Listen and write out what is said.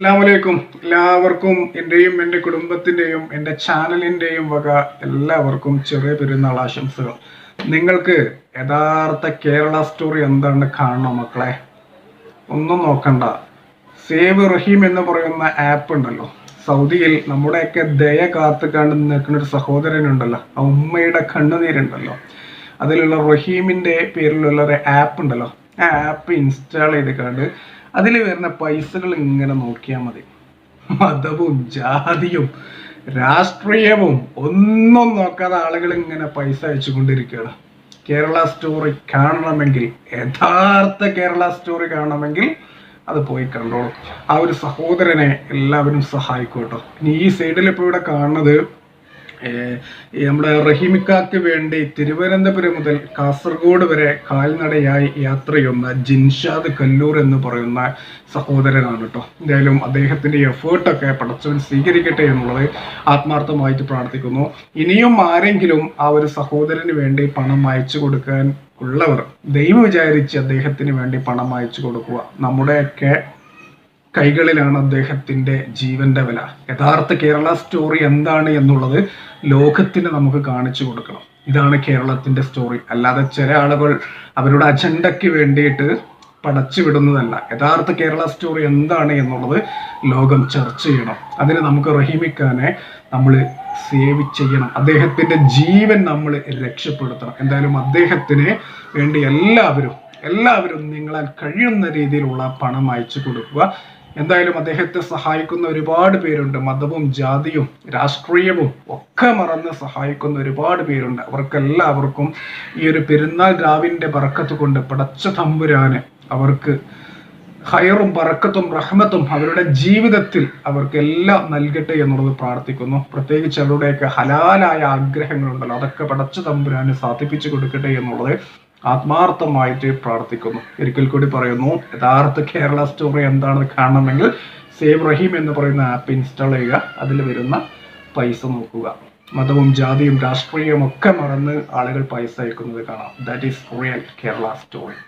അസ്സാമലൈക്കും എല്ലാവർക്കും എന്റെയും എന്റെ കുടുംബത്തിന്റെയും എന്റെ ചാനലിന്റെയും വക എല്ലാവർക്കും ചെറിയ പെരുന്നാൾ ആശംസകൾ. നിങ്ങൾക്ക് യഥാർത്ഥ കേരള സ്റ്റോറി എന്താണ് കാണണം മക്കളെ? ഒന്നും നോക്കണ്ട. സേവ് റഹീം എന്ന് പറയുന്ന ആപ്പ് ഉണ്ടല്ലോ. സൗദിയിൽ നമ്മുടെയൊക്കെ ദയ കാത്തു കണ്ട് നിൽക്കുന്ന ഒരു സഹോദരനുണ്ടല്ലോ. ആ ഉമ്മയുടെ കണ്ണുനീരുണ്ടല്ലോ. അതിലുള്ള റഹീമിന്റെ പേരിലുള്ള ഒരു ആപ്പ് ഉണ്ടല്ലോ. ആ ആപ്പ് ഇൻസ്റ്റാൾ ചെയ്ത് കണ്ട് അതിൽ വരുന്ന പൈസകൾ ഇങ്ങനെ നോക്കിയാൽ മതി. മതവും ജാതിയും രാഷ്ട്രീയവും ഒന്നും നോക്കാതെ ആളുകൾ ഇങ്ങനെ പൈസ അയച്ചുകൊണ്ടിരിക്കുകയാണ്. കേരള സ്റ്റോറി കാണണമെങ്കിൽ യഥാർത്ഥ കേരള സ്റ്റോറി കാണണമെങ്കിൽ അത് പോയി കണ്ടോളൂ ആ ഒരു സഹോദരനെ എല്ലാവരും സഹായിക്കും കേട്ടോ. ഇനി ഈ സൈഡിൽ ഇപ്പോൾ ഇവിടെ കാണുന്നത് നമ്മുടെ റഹീമിക്കാക്ക് വേണ്ടി തിരുവനന്തപുരം മുതൽ കാസർഗോഡ് വരെ കാൽനടയായി യാത്ര ചെയ്യുന്ന ജിൻഷാദ് കല്ലൂർ എന്ന് പറയുന്ന സഹോദരനാണ് കേട്ടോ എന്തായാലും അദ്ദേഹത്തിന്റെ എഫേർട്ടൊക്കെ പടച്ചവൻ സ്വീകരിക്കട്ടെ എന്നുള്ളത് ആത്മാർത്ഥമായിട്ട് പ്രാർത്ഥിക്കുന്നു. ഇനിയും ആരെങ്കിലും ആ ഒരു സഹോദരന് വേണ്ടി പണം അയച്ചു കൊടുക്കാൻ ഉള്ളവർ ദൈവം വിചാരിച്ച് അദ്ദേഹത്തിന് വേണ്ടി പണം അയച്ചു കൊടുക്കുക. നമ്മുടെയൊക്കെ കൈകളിലാണ് അദ്ദേഹത്തിന്റെ ജീവന്റെ വില. യഥാർത്ഥ കേരള സ്റ്റോറി എന്താണ് എന്നുള്ളത് ലോകത്തിന് നമുക്ക് കാണിച്ചു കൊടുക്കണം. ഇതാണ് കേരളത്തിന്റെ സ്റ്റോറി അല്ലാതെ ചില ആളുകൾ അവരുടെ അജണ്ടയ്ക്ക് വേണ്ടിയിട്ട് പടച്ചു വിടുന്നതല്ല. യഥാർത്ഥ കേരള സ്റ്റോറി എന്താണ് എന്നുള്ളത് ലോകം ചർച്ച ചെയ്യണം. അതിന് നമുക്ക് റഹീമിക്കാനെ നമ്മൾ സേവ് ചെയ്യണം. അദ്ദേഹത്തിന്റെ ജീവൻ നമ്മൾ രക്ഷപ്പെടുത്തണം. എന്തായാലും അദ്ദേഹത്തിന് വേണ്ടി എല്ലാവരും എല്ലാവരും നിങ്ങളാൽ കഴിയുന്ന രീതിയിലുള്ള പണം അയച്ചു കൊടുക്കുക. എന്തായാലും അദ്ദേഹത്തെ സഹായിക്കുന്ന ഒരുപാട് പേരുണ്ട്. മതവും ജാതിയും രാഷ്ട്രീയവും ഒക്കെ മറന്ന് സഹായിക്കുന്ന ഒരുപാട് പേരുണ്ട്. അവർക്കെല്ലാവർക്കും ഈ ഒരു പെരുന്നാൾ രാവിന്റെ പറക്കത്ത് കൊണ്ട് പടച്ച തമ്പുരാന് അവർക്ക് ഹയറും പറക്കത്തും റഹ്മത്തും അവരുടെ ജീവിതത്തിൽ അവർക്കെല്ലാം നൽകട്ടെ എന്നുള്ളത് പ്രാർത്ഥിക്കുന്നു. പ്രത്യേകിച്ച് അവരുടെയൊക്കെ ഹലാലായ ആഗ്രഹങ്ങളുണ്ടല്ലോ. അതൊക്കെ പടച്ച തമ്പുരാന് സാധിപ്പിച്ചു കൊടുക്കട്ടെ എന്നുള്ളത് ആത്മാർത്ഥമായിട്ട് പ്രാർത്ഥിക്കുന്നു. ഒരിക്കൽ കൂടി പറയുന്നു യഥാർത്ഥ കേരള സ്റ്റോറി എന്താണെന്ന് കാണണമെങ്കിൽ സേവ് റഹീം എന്ന് പറയുന്ന ആപ്പ് ഇൻസ്റ്റാൾ ചെയ്യുക. അതിൽ വരുന്ന പൈസ നോക്കുക. മതവും ജാതിയും രാഷ്ട്രീയവും ഒക്കെ മറന്ന് ആളുകൾ പൈസ അയക്കുന്നത് കാണാം. That is real Kerala story